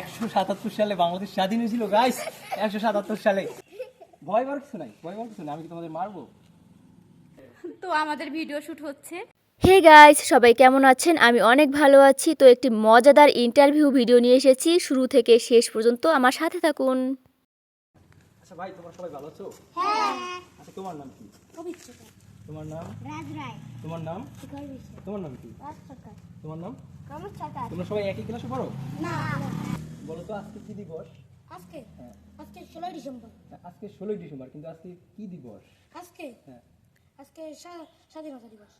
একশো সাতাত্তর সালে বাংলাদেশ স্বাধীন হয়েছিল গাইস একশো সাতাত্তর সালে। ভয় পাওয়ার কিছু নাই ভয় পাওয়ার কিছু নাই আমি কি তোমাদের মারবো? তো আমাদের ভিডিও শুট হচ্ছে। হে গাইস সবাই কেমন আছেন? আমি অনেক ভালো আছি। তো একটি মজাদার ইন্টারভিউ ভিডিও নিয়ে এসেছি। শুরু থেকে শেষ পর্যন্ত আমার সাথে থাকুন। আচ্ছা ভাই তোমার সবাই ভালো আছো? হ্যাঁ। আচ্ছা তোমার নাম কি? তোমার নাম? রাজ রায়। তোমার নাম? শিখর তোমার নাম কি? রাজ সরকার। তোমার নাম? সরকার। তোমরা সবাই একই ক্লাসে পড়ো? না। বলো তো আজকে কি দিবস? আজকে? হ্যাঁ। আজকে ষোলোই ডিসেম্বর। হ্যাঁ, আজকে ষোলোই ডিসেম্বর কিন্তু আজকে কি দিবস? আজকে? হ্যাঁ। আজকে স্বাধীনতা দিবস।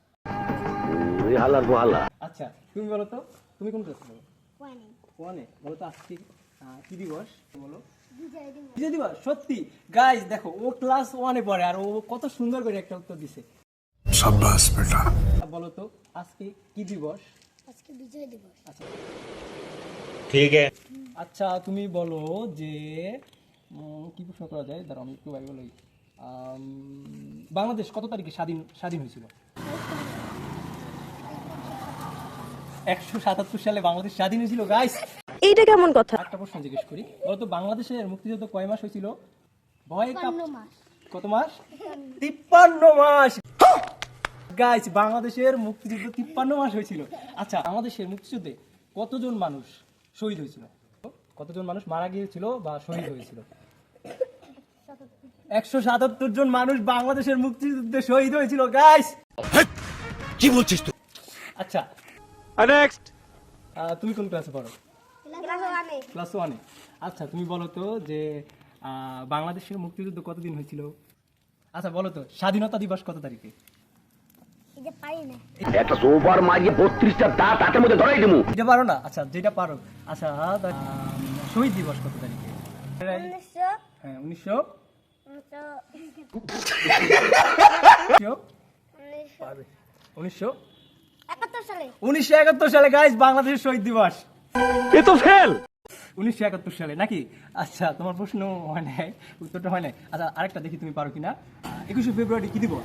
আচ্ছা তুমি বলো তো তুমি কোন ক্লাসে পড়ো? ওয়ানে। বলতো আজকে কি দিবস? বলো। বিজয় দিবস। সত্যি। গাইস দেখো ও ক্লাস ওয়ানে পড়ে আর ও কত সুন্দর করে একটা উত্তর দিছে। সাব্বাস বেটা। বলো তো আজকে কি দিবস? আজকে বিজয় দিবস। আচ্ছা। ঠিক আছে। আচ্ছা তুমি বলো যে কি প্রশ্ন করা যায়? দাঁড়াও আমি একটু ভাই বলি। বাংলাদেশ কত তারিখে স্বাধীন স্বাধীন হয়েছিল? একশো সাতাত্তর সালে বাংলাদেশ স্বাধীন হয়েছিল গাইস এইটা কেমন কথা? একটা প্রশ্ন জিজ্ঞেস করি। বলতো বাংলাদেশের মুক্তিযুদ্ধ কয় মাস হয়েছিল? ভয় কত মাস? তিপ্পান্ন মাস! গাইস বাংলাদেশের মুক্তিযুদ্ধ তিপ্পান্ন মাস হয়েছিল। আচ্ছা বাংলাদেশের মুক্তিযুদ্ধে কতজন মানুষ শহীদ হয়েছিল? কতজন মানুষ মারা গিয়েছিল বা শহীদ হয়েছিল? একশো সাতাত্তর জন মানুষ বাংলাদেশের মুক্তিযুদ্ধে শহীদ হয়েছিল গাইস কি বলছিস তুই? আচ্ছা। নেক্সট তুমি কোন ক্লাসে পড়ো? ক্লাস ওয়ানে আচ্ছা তুমি বলো তো যে আহ, বাংলাদেশের মুক্তিযুদ্ধ কতদিন হয়েছিল? আচ্ছা বলো তো স্বাধীনতা দিবস কত তারিখে? একটা সোফার বত্রিশটা দাঁত হাতের মধ্যে ধরাই দেবো এটা পারো না? আচ্ছা যেটা পারো। আচ্ছা শহীদ দিবস কত তারিখে? উনিশশো হ্যাঁ উনিশশো। উনিশশো উনিশশো। একাত্তর সালে। গাইজ বাংলাদেশের শহীদ দিবস। এ তো ফেল উনিশশো একাত্তর সালে নাকি? আচ্ছা তোমার প্রশ্ন হয় নাই উত্তরটা হয় নাই। আচ্ছা আরেকটা দেখি তুমি পারো কিনা। একুশে ফেব্রুয়ারি কি দিবস?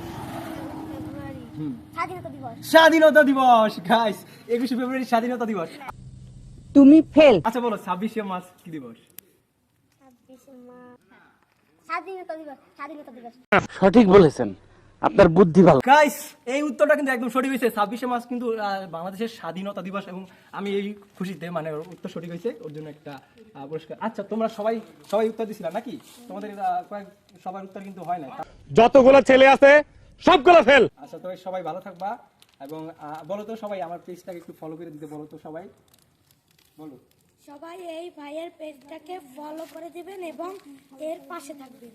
স্বাধীনতা দিবস। স্বাধীনতা দিবস গাইস একুশে ফেব্রুয়ারি স্বাধীনতা দিবস। তুমি ফেল। আচ্ছা বলো ছাব্বিশে মার্চ কি দিবস? ছাব্বিশে মার্চ স্বাধীনতা দিবস স্বাধীনতা দিবস সঠিক বলেছেন। আপনার বুদ্ধি ভালো। গাইস এই উত্তরটা কিন্তু একদম সঠিক হয়েছে। ছাব্বিশে মার্চ কিন্তু বাংলাদেশের স্বাধীনতা দিবস এবং আমি এই খুশিতে মানে উত্তর সঠিক হয়েছে। ওর জন্য একটা পুরস্কার। আচ্ছা তোমরা সবাই সবাই উত্তর দিছিলা নাকি? তোমাদের কয়েক সবার উত্তর কিন্তু হয় না যতগুলো ছেলে আছে সবগুলো ফেল। আচ্ছা তো সবাই ভালো থাকবা এবং বলো তো সবাই আমার পেজটাকে একটু ফলো করে দিতে বলো তো সবাই। বলো। সবাই এই ভাইয়ের পেজটাকে ফলো করে দিবেন এবং এর পাশে থাকবেন।